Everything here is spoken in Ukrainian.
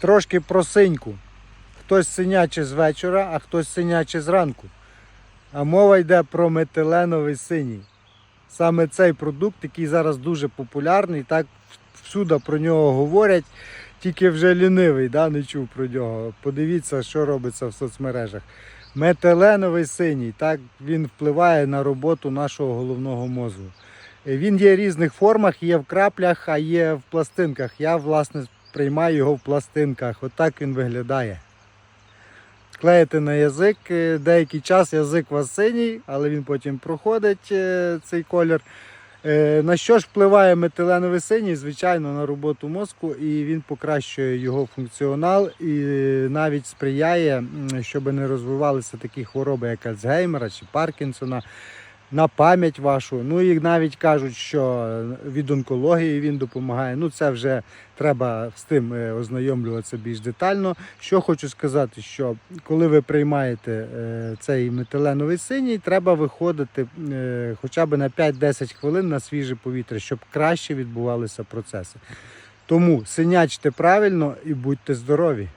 Трошки про синьку. Хтось синяче з вечора, а хтось синяче зранку. А мова йде про метиленовий синій. Саме цей продукт, який зараз дуже популярний, так всюди про нього говорять, тільки вже лінивий, да, не чув про нього. Подивіться, що робиться в соцмережах. Метиленовий синій, так він впливає на роботу нашого головного мозку. Він є в різних формах, є в краплях, а є в пластинках. Я, власне, приймаю його в пластинках. Отак він виглядає. Клеїте на язик, е, деякий час язик у вас синій, але він потім проходить е, цей колір. Е, На що ж впливає метиленовий синій? Звичайно, на роботу мозку, і він покращує його функціонал і навіть сприяє, щоб не розвивалися такі хвороби, як Альцгеймера чи Паркінсона, на пам'ять вашу. Ну і навіть кажуть, що від онкології він допомагає. Ну це вже треба з тим е, ознайомлюватися більш детально. Що хочу сказати, що коли ви приймаєте е, цей метиленовий синій, треба виходити е, хоча б на 5-10 хвилин на свіже повітря, щоб краще відбувалися процеси. Тому синячте правильно і будьте здорові.